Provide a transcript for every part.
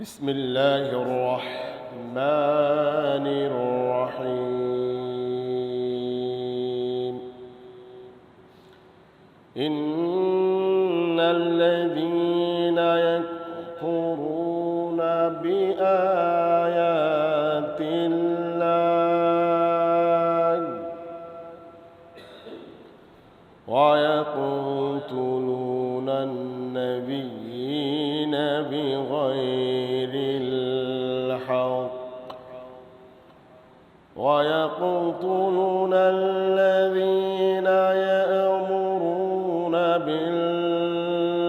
بسم الله الرحمن الرحيم. إن الذين يكفرون بآيات الله ويقتلون النبيين ويقتلون الذين يأمرون بالقسط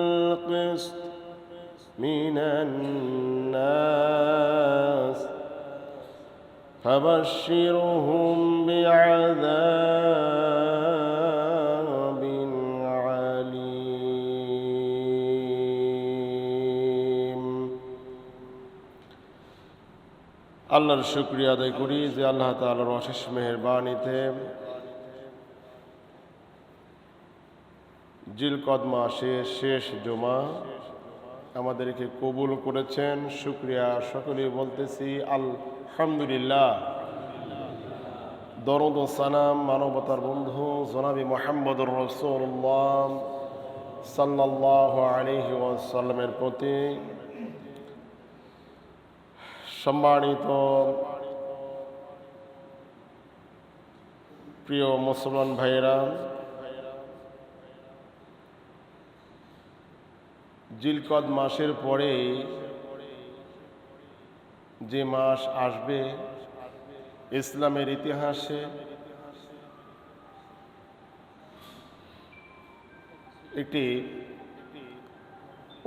من الناس فبشرهم بعذاب আল্লাহর শুক্রিয়া আদায় করি যে আল্লাহ তাআলার অশেষ মেহেরবানিতে জিলকদ মাসের শেষ জমা আমাদেরকে কবুল করেছেন। শুক্রিয়া সকলেই বলতেছি, আলহামদুলিল্লাহ। দরদ সালাম মানবতার বন্ধু জনাবি মোহাম্মদুর রসুল্লাহ সাল্লাহ আলহি ওয়াসাল্লামের প্রতি। সম্মানিত প্রিয় মুসলমান ভাইয়েরা, জিলকদ মাসের পরে যে মাস আসবে, ইসলামের ইতিহাসে একটি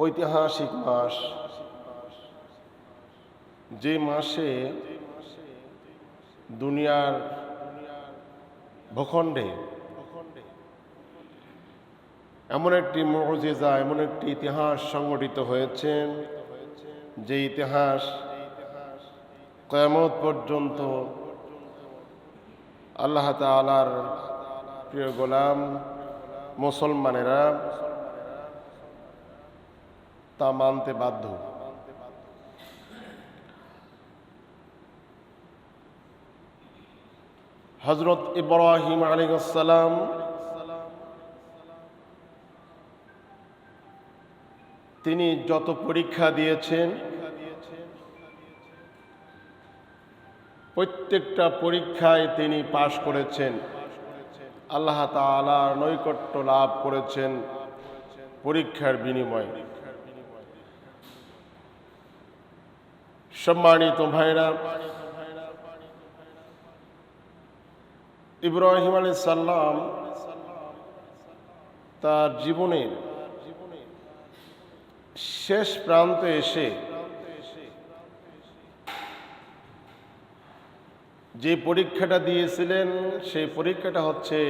ঐতিহাসিক মাস। যে মাসে দুনিয়ার ভূখণ্ডে এমন একটি মজেজা, এমন একটি ইতিহাস সংগঠিত হয়েছে, যে ইতিহাস কয়ামত পর্যন্ত আল্লাহ তালার প্রিয় গোলাম মুসলমানেরা তা মানতে বাধ্য। হজরত ইব্রাহিম আলিগাসাল্লাম তিনি যত পরীক্ষা দিয়েছেন, প্রত্যেকটা পরীক্ষায় তিনি পাশ করেছেন। আল্লাহ তালার নৈকট্য লাভ করেছেন পরীক্ষার বিনিময়ে। সম্মানিত ভাইরা ইব্রাহিম আলী সাল্লাম তার জীবনের শেষ প্রান্তে এসে যে পরীক্ষাটা দিয়েছিলেন, সেই পরীক্ষাটা হচ্ছে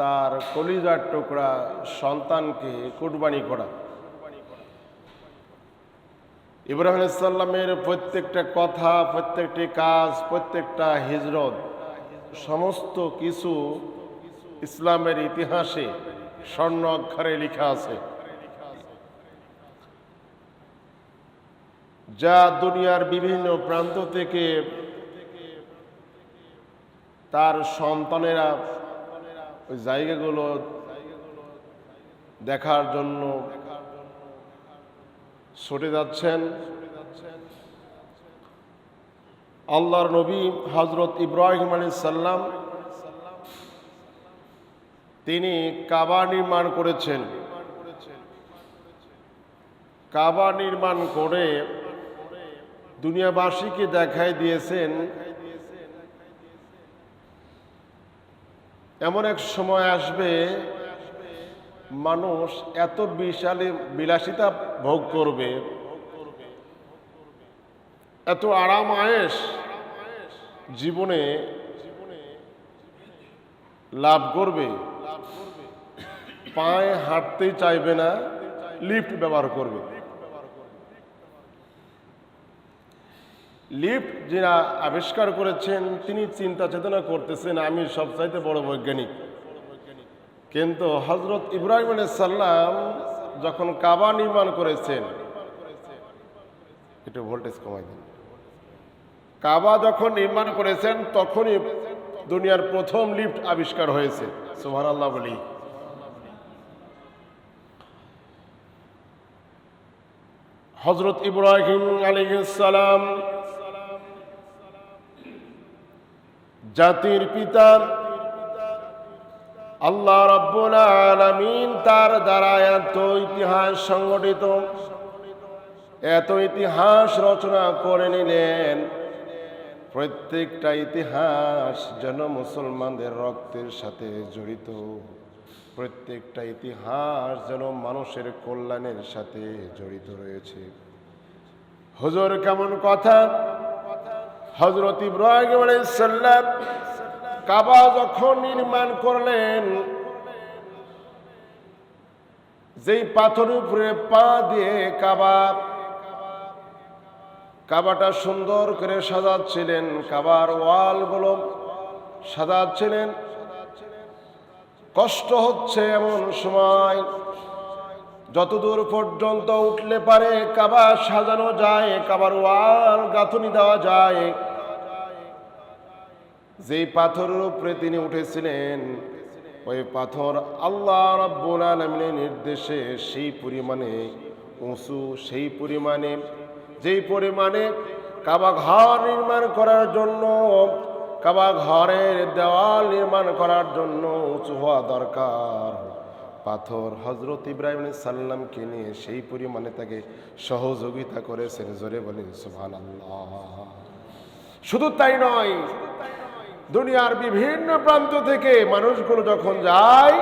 তার কলিজার টুকরা সন্তানকে কুরবানি করা। ইব্রাহিম সাল্লামের প্রত্যেকটা কথা, প্রত্যেকটি কাজ, প্রত্যেকটা হিজরত সমস্ত কিছু ইসলামের ইতিহাসে স্বর্ণ অক্ষরে লেখা আছে। যা দুনিয়ার বিভিন্ন প্রান্ত থেকে তার সন্তানেরা ওই জায়গাগুলো দেখার জন্য ছুটে যাচ্ছেন। আল্লাহর নবী হজরত ইব্রাহিম আলী সাল্লাম তিনি কাবা নির্মাণ করেছেন। কাবা নির্মাণ করে দুনিয়াবাসীকে দেখাই দিয়েছেন। এমন এক সময় আসবে মানুষ এত বিশালী বিলাসিতা ভোগ করবে। এত আরাম আয়েস জীবনে লাভ করবে। পায়ে হাঁটতেই চাইবে না, লিফট ব্যবহার করবে। লিফট যিনি আবিষ্কার করেছেন, তিনি চিন্তা চেতনা করতেছেন, আমি সবচাইতে বড় বৈজ্ঞানিক। কিন্তু হজরত ইব্রাহিম সাল্লাম যখন কাবা নির্মাণ করেছেন, একটু ভোল্টেজ কমাই দিন। কাবা যখন নির্মাণ করেছেন, তখনই দুনিয়ার প্রথম লিফট আবিষ্কার হয়েছে। সুহান আল্লাহ বলি। হজরত ইব্রাহিম আলাইহিসসালাম জাতির পিতা আল্লাহ রব্বুল তার দ্বারা এত ইতিহাস সংগঠিত, এত ইতিহাস রচনা করে নিলেন। প্রত্যেকটা ইতিহাস যেন মুসলমানদের রক্তের সাথে জড়িত। প্রত্যেকটা ইতিহাস যেন মানুষের কল্যাণের সাথে জড়িত রয়েছে। হজর, কেমন কথা? হজরত ইব্রাহিম কাবা যখন নির্মাণ করলেন, যেই পাথরের উপরে পা দিয়ে কাবা কাবাটা সুন্দর করে সাজাচ্ছিলেন, কাবার ওয়ালগুলো সাজাচ্ছিলেন। কষ্ট হচ্ছে এমন সময়, যতদূর পর্যন্ত উঠলে পারে কাবা সাজানো যায়, কাবার ওয়াল গাঁথুনি দেওয়া যায়। যেই পাথরের উপরে তিনি উঠেছিলেন, ওই পাথর আল্লাহ রাব্বুল আলামিনের নির্দেশে সেই পরিমাণে, উঁচু সেই পরিমাণে যেই পরিমাণে কাবা ঘর নির্মাণ করার জন্য কাবা ঘরের দেওয়াল নির্মাণ করার জন্য উঁচু হওয়া দরকার। পাথর হজরত ইব্রাহিম সাল্লামকে নিয়ে সেই পরিমাণে তাকে সহযোগিতা করেছেন জোরে বলেন সুবহান শুধু তাই নয়, দুনিয়ার বিভিন্ন প্রান্ত থেকে মানুষগুলো যখন যায়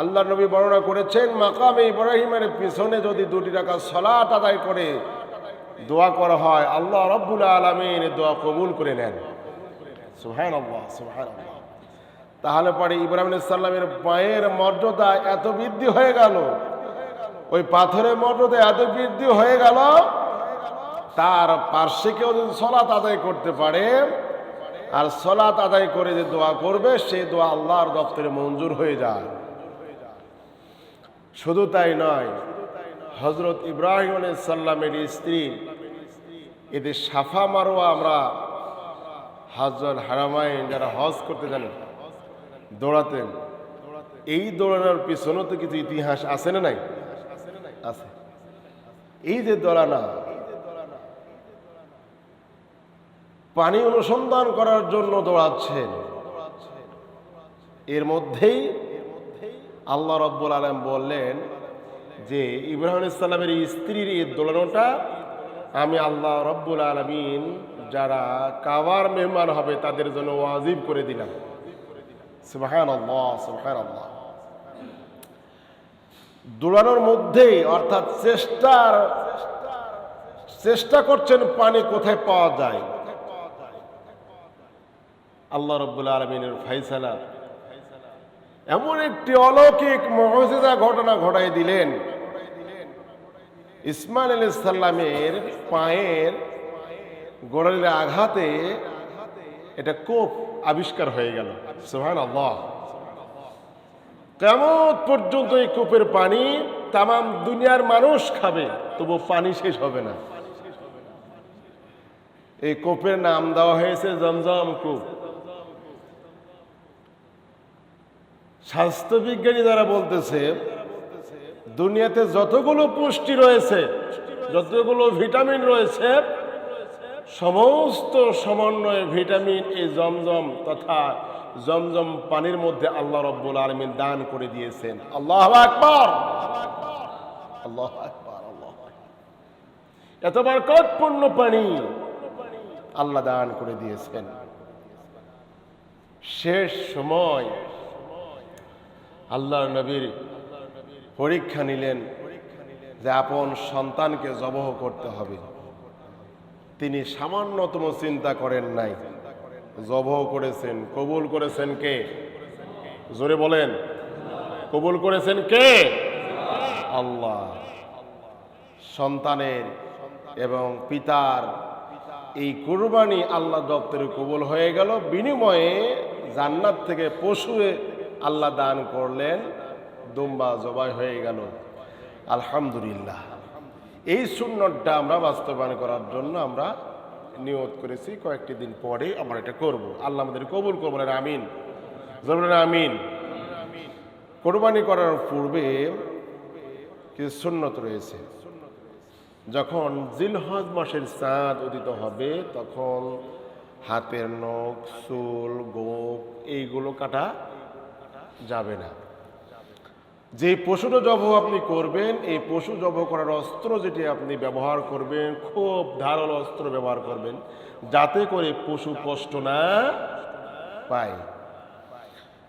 আল্লাহ নবী বর্ণনা করেছেন, মাকামে ইব্রাহিমের পিছনে যদি দুটি টাকা সলাট আদায় করে দোয়া করা হয়, আল্লাহ রব্বুল আলমিন দোয়া কবুল করে নেন। সুহান আল্লাহ সুহান আল্লাহ তাহলে পরে ইব্রাহিম সাল্লামের পায়ের মর্যাদা এত বৃদ্ধি হয়ে গেল। ওই পাথরের মর্যাদা এত বৃদ্ধি হয়ে গেল, তার পার্শ্বে কেউ যদি সলাত আদায় করতে পারে, আর সলাত আদায় করে যে দোয়া করবে সেই দোয়া আল্লাহর দপ্তরে মঞ্জুর হয়ে যায়। শুধু তাই নয় হজরত ইব্রাহিম সাল্লামের স্ত্রী। এদের সাফা মারোয়া আমরা হজরত হারামাইন যারা হজ করতে জানেন, দৌড়াতেন। এই দৌড়ানোর পিছনেও তো কিছু ইতিহাস আছে না নাই? আছে। এই যে দৌড়ানা, পানি অনুসন্ধান করার জন্য দৌড়াচ্ছেন। এর মধ্যেই আল্লাহ রব্বুল আলম বললেন যে ইব্রাহিম ইসলামের স্ত্রীর এই দৌড়ানোটা আমি আল্লাহ রব্বুল আলমিন যারা কাবার মেহমান হবে তাদের জন্য ওয়াজিব করে দিলাম। দৌড়ানোর মধ্যেই অর্থাৎ চেষ্টার চেষ্টা করছেন পানি কোথায় পাওয়া যায়। আল্লাহ রব্বুল আলমিনের ফাইসালা এমন একটি অলৌকিক মহজেদা ঘটনা ঘটাই দিলেন। ইসমাইল আলী সাল্লামের পায়ের গোড়ালির আঘাতে এটা কোপ আবিষ্কার হয়ে গেল। সোহান আল্লাহ কেমন পর্যন্ত এই কূপের পানি তাম দুনিয়ার মানুষ খাবে, তবু পানি শেষ হবে না। এই কূপের নাম দেওয়া হয়েছে জমজম কূপ। স্বাস্থ্যবিজ্ঞানী যারা বলতেছে, দুনিয়াতে যতগুলো পুষ্টি রয়েছে, যতগুলো ভিটামিন রয়েছে, সমস্ত সমন্বয়ে ভিটামিন এই জমজম তথা জমজম পানির মধ্যে আল্লাহ রব্বুল আলমিন দান করে দিয়েছেন। আল্লাহ আকবর! আল্লাহ আকবর, আল্লাহ এত পানি আল্লাহ দান করে দিয়েছেন। শেষ সময় আল্লাহ নবীর পরীক্ষা নিলেন যে আপন সন্তানকে জবহ করতে হবে। তিনি সামান্যতম চিন্তা করেন নাই। জবহ করেছেন, কবুল করেছেন কে? জোরে বলেন, কবুল করেছেন কে? আল্লাহ। সন্তানের এবং পিতার এই কুরবানি আল্লাহ দপ্তরে কবুল হয়ে গেল। বিনিময়ে জান্নাত থেকে পশুয়ে আল্লাহ দান করলেন, দুম্বা জবাই হয়ে গেল। আলহামদুলিল্লাহ। এই সুন্নতটা আমরা বাস্তবায়ন করার জন্য আমরা নিয়ত করেছি কয়েকটি দিন পরে আমরা এটা করব। আল্লাহ আমাদের কবুল করব আমিন। আমিন। কোরবানি করার পূর্বে কিছু সুন্নত রয়েছে। যখন জিলহজ মাসের চাঁদ উদিত হবে, তখন হাতের নখ, চুল, গোপ, এইগুলো কাটা যাবে না। যে পশুটা জব আপনি করবেন, এই পশু জব করার অস্ত্র যেটি আপনি ব্যবহার করবেন, খুব ধারালো অস্ত্র ব্যবহার করবেন, যাতে করে পশু কষ্ট না পায়।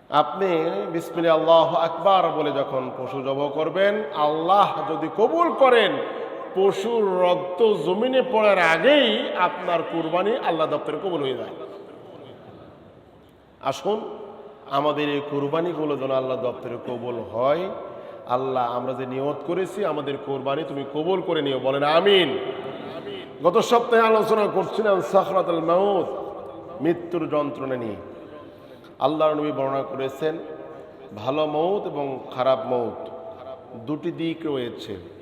আপনি বিসমিল্লা আল্লাহ আকবার বলে যখন পশু জব করবেন, আল্লাহ যদি কবুল করেন, পশুর রক্ত জমিনে পড়ার আগেই আপনার কুরবানি আল্লাহ দপ্তরে কবুল হয়ে যায়। আসুন আমাদের এই কোরবানিগুলো যেন আল্লাহ দপ্তরে কবল হয়। আল্লাহ, আমরা যে নিয়ত করেছি, আমাদের কোরবানি তুমি কবল করে নিও, বলেন আমিন। গত সপ্তাহে আলোচনা করছিলাম সাখরাতুল মাউত, মৃত্যুর যন্ত্রণা নিয়ে। আল্লাহ নবী বর্ণনা করেছেন, ভালো মৌত এবং খারাপ মৌত দুটি দিক রয়েছে।